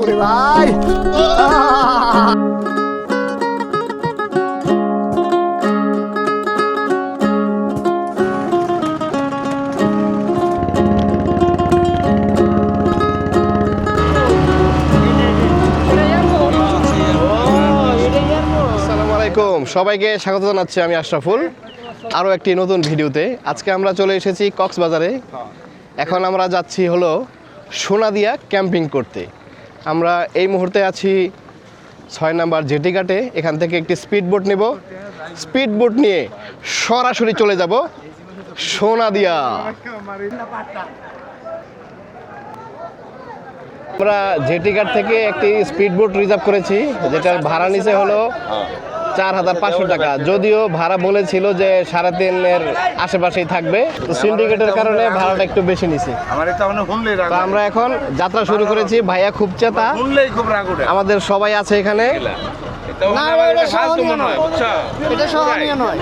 ওরে ভাই। সবাইকে স্বাগত জানাচ্ছি আমি আশরাফুল। আরও একটি নতুন ভিডিওতে। আজকে আমরা চলে এসেছি কক্সবাজারে। এখন আমরা যাচ্ছি হলো সোনাদিয়া ক্যাম্পিং করতে। আমরা এই মুহূর্তে আছি ছয় নাম্বার জেটি ঘাটে। এখান থেকে একটি স্পিড বোট নেব। স্পিড বোট নিয়ে সরাসরি চলে যাব সোনাদিয়া। আমরা জেটি ঘাট থেকে একটি স্পিড বোট রিজার্ভ করেছি, যেটার ভাড়া নিচে হলো চার হাজার পাঁচশো টাকা। যদিও ভাড়া বলেছিল যে সাড়ে তিনের আশেপাশেই থাকবে। তো সিন্ডিকেটের কারণে ভাড়াটা একটু বেশি নিছি। আমার এটা শুনলেই রাগ তো আমরা এখন যাত্রা শুরু করেছি ভাইয়া খুব চেতা। শুনলেই খুব রাগ ওঠে আমাদের সবাই আছে এখানে। না, এটা সহনীয় মনে হয় নয়। এটা সহনীয় নয়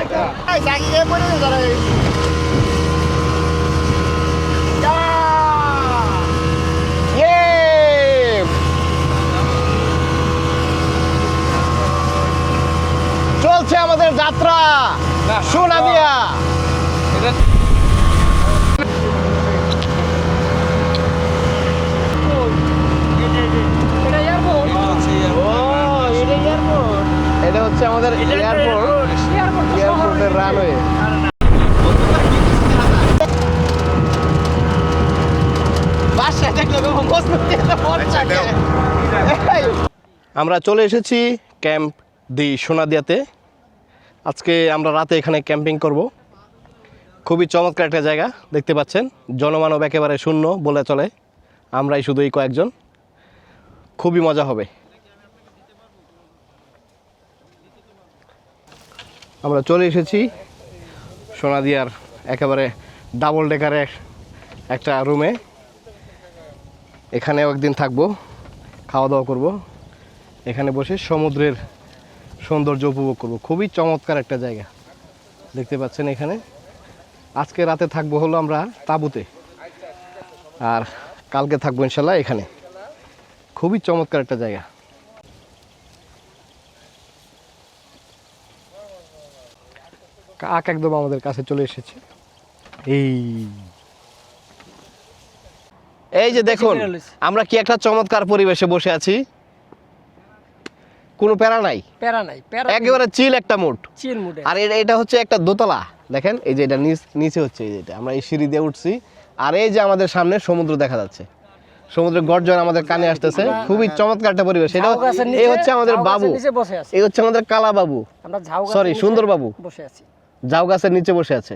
এই, জাগিয়ে পড়ে নে দাঁড়া, এই। যা! ইয়ে! চলছে আমাদের যাত্রা সোনাদিয়া এটা হচ্ছে আমাদের এয়ারপোর্ট এয়ারপোর্টের রানওয়ে আমরা চলে এসেছি ক্যাম্প দি সোনাদিয়াতে। আজকে আমরা রাতে এখানে ক্যাম্পিং করব। খুবই চমৎকার একটা জায়গা দেখতে পাচ্ছেন? জনমানব একেবারে শূন্য বলে চলে। আমরাই শুধু এই কয়েকজন। খুবই মজা হবে। আমরা চলে এসেছি সোনাদিয়ার একেবারে ডাবল ডেকারের একটা রুমে এখানেও একদিন থাকব, খাওয়া দাওয়া করব। এখানে বসে সমুদ্রের সৌন্দর্য উপভোগ করব। খুবই চমৎকার একটা জায়গা। দেখতে পাচ্ছেন এখানে। আজকে রাতে থাকব হলো আমরা তাঁবুতে। আর কালকে থাকব ইনশাল্লাহ এখানে। খুবই চমৎকার একটা জায়গা। কাক একদম আমাদের কাছে চলে এসেছে। এই। এই যে দেখুন আমরা কি একটা চমৎকার পরিবেশে বসে আছি? কোনো প্যারা নাই? প্যারা নাই প্যারা একেবারে চিল একটা মুড। চিল মুডে আর এটা হচ্ছে একটা দোতলা দেখেন এই যে এটা নিচে হচ্ছে এই যেটা আমরা এই সিঁড়ি দিয়ে উঠছি আর এই যে আমাদের সামনে সমুদ্র দেখা যাচ্ছে। সমুদ্রের গর্জন আমাদের কানে আসতেছে খুবই চমৎকার একটা পরিবেশ। এটা এই হচ্ছে আমাদের বাবু। নিচে বসে আছি। এই হচ্ছে আমাদের কালা বাবু। আমরা ঝাউ গাছের সুন্দর বাবু। বসে আছি। জাউ গাছের নিচে বসে আছে।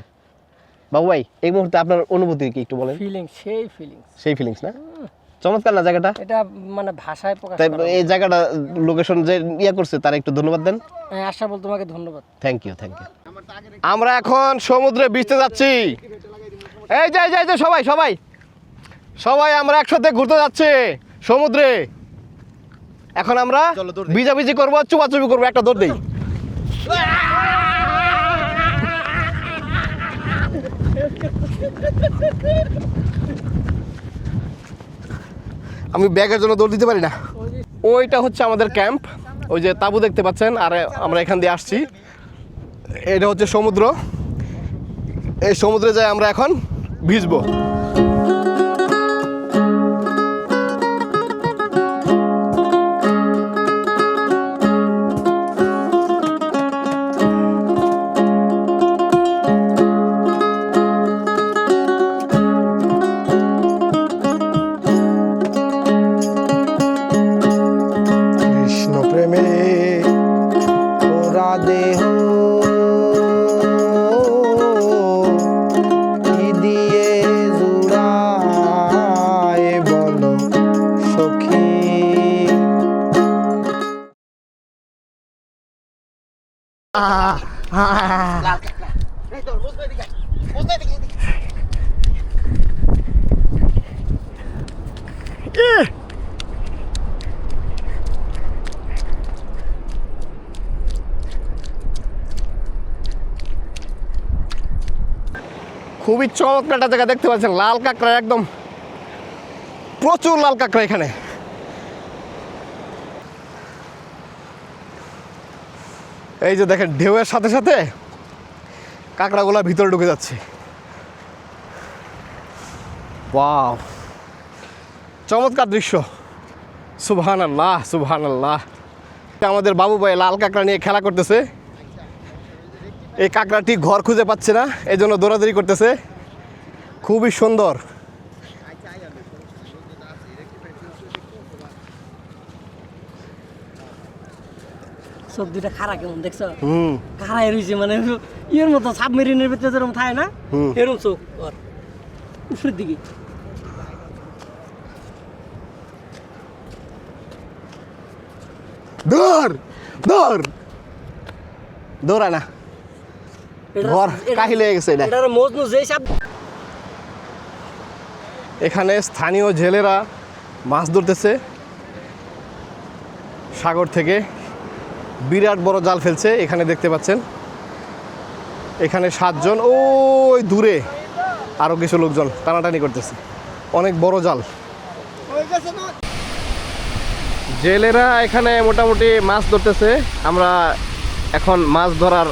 বাবু ভাই এই মুহূর্তে আপনার অনুভূতি কি একটু বলেন? ফিলিং সেই ফিলিং সেই ফিলিংস না? চমৎকার না জায়গাটা? এটা মানে ভাষায় প্রকাশ তাই এই জায়গাটা লোকেশন যে ইয়া করছে তার একটু ধন্যবাদ দেন। হ্যাঁ, আশা বল তোমাকে ধন্যবাদ। থ্যাংক ইউ থ্যাংক ইউ আমরা এখন সমুদ্রে ভিজতে যাচ্ছি। এই যাই যাই যে সবাই সবাই। সবাই আমরা একসাথে ঘুরতে যাচ্ছি সমুদ্রে। এখন আমরা ভিজাভিজি করব চুপাচুপি করব একটা দৌড় দেই। আমি ব্যাগের জন্য দৌড় দিতে পারি না? ওইটা হচ্ছে আমাদের ক্যাম্প। ওই যে তাবু দেখতে পাচ্ছেন, আর আমরা এখান দিয়ে আসছি। এটা হচ্ছে সমুদ্র। এই সমুদ্রে যাই আমরা এখন ভিজবো। খুবই চমৎকার একটা জায়গা দেখতে পাচ্ছেন লাল কাঁকড়া একদম প্রচুর লাল কাঁকড়া এখানে। এই যে দেখেন, ঢেউয়ের সাথে সাথে কাঁকড়াগুলা ভিতরে ঢুকে যাচ্ছে। ওয়াও। চমৎকার দৃশ্য। সুবহান আল্লাহ সুবহান আল্লাহ আমাদের বাবু ভাই লাল কাঁকড়া নিয়ে খেলা করতেছে। এই কাঁকড়াটি ঘর খুঁজে পাচ্ছে না এই জন্য দৌড়াদৌড়ি করতেছে। খুবই সুন্দর। সব দুইটা খারা কেমন দেখছ? খারাই রয়েছে মানে ইয়ের মতো সাবমেরিনের ভিতরে যেরকম থাকে না এরকম চোখ ওর উপরের দিকে। দৌড় দৌড় দৌড়া না ঘর কাহিল হয়ে গেছে এটা। মজনু এখানে স্থানীয় জেলেরা মাছ ধরতেছে সাগর থেকে। বিরাট বড় জাল ফেলছে, এখানে দেখতে পাচ্ছেন। এখানে সাতজন, ওই দূরে আরও কিছু লোকজন টানাটানি করতেছে। অনেক বড় জাল। জেলেরা এখানে মোটামুটি মাছ ধরতেছে। আমরা এখন মাছ ধরার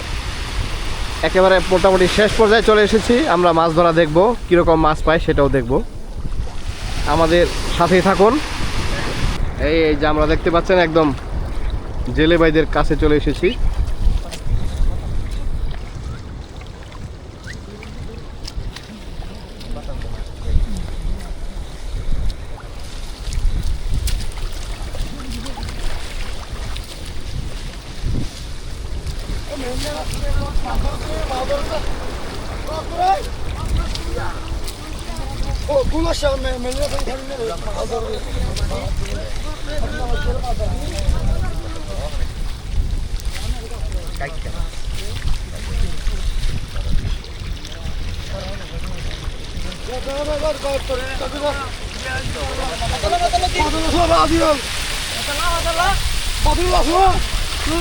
একেবারে মোটামুটি শেষ পর্যায়ে চলে এসেছি। আমরা মাছ ধরা দেখব, কীরকম মাছ পাই সেটাও দেখব। আমাদের সাথেই থাকুন। এই এই যে আমরা দেখতে পাচ্ছেন একদম জেলে ভাইদের কাছে চলে এসেছি।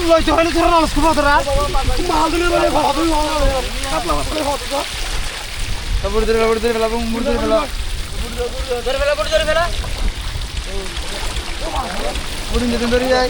লইতে হলে তোরা নালস খুব তোরা মাল দিলে বলে ভাবি মাল কাপলা কাপলা হতো তো তারপরে ধরে ধরে ফেলা এবং ধরে ফেলা ধরে ফেলা ধরে ফেলা ওদিন যেতে ধরে যায়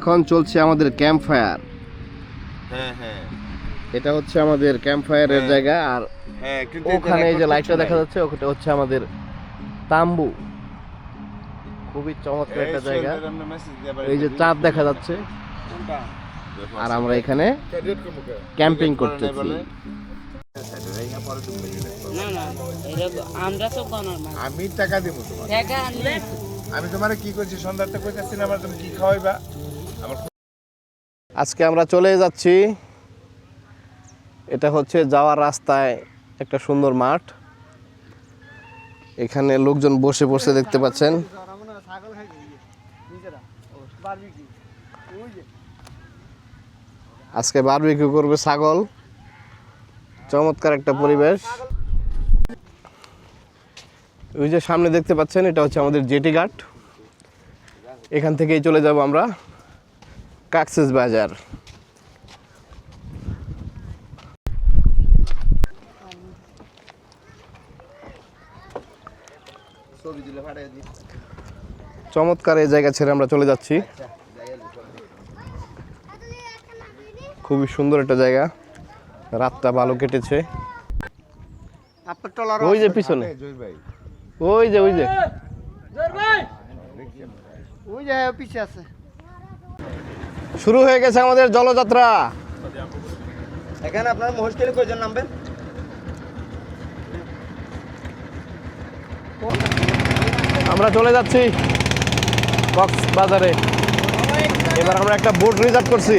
এখন চলছে আমাদের ক্যাম্প ফায়ার হ্যাঁ হ্যাঁ। এটা হচ্ছে আমাদের ক্যাম্প ফায়ারের। জায়গা আর হ্যাঁ ওখানে এই যে লাইটটা দেখা যাচ্ছে ওটা হচ্ছে আমাদের তাম্বু। খুবই চমৎকার একটা জায়গা। এই যে চাঁদ দেখা যাচ্ছে। আর আমরা এখানে ক্যাম্পিং করতেছি। না না এটা আমরা তো কোনো না আমি টাকা দিব তোমার আমি তোমার কি করছি সন্ধ্যাতে কইতাছি না আমার তুমি কি খাওয়াইবা? আজকে আমরা চলে যাচ্ছি। এটা হচ্ছে যাওয়ার রাস্তায় একটা সুন্দর মাঠ। এখানে লোকজন বসে বসে দেখতে পাচ্ছেন। আজকে বারবিকিউ করবে ছাগল। চমৎকার একটা পরিবেশ। ওই যে সামনে দেখতে পাচ্ছেন, এটা হচ্ছে আমাদের জেটি ঘাট। এখান থেকেই চলে যাব আমরা। কাকসেস বাজার। চমৎকার এই জায়গা ছেড়ে আমরা চলে যাচ্ছি। খুবই সুন্দর একটা জায়গা। রাতটা ভালো কেটেছে। ওই যে পিছনে। ওই যে ওই যে। ওই যে পিছে আছে। শুরু হয়ে গেছে আমাদের জলযাত্রা। এখানে আপনার মহেশখালী কয়জন নামবেন? আমরা চলে যাচ্ছি কক্সবাজারে। এবার আমরা একটা বোট রিজার্ভ করছি।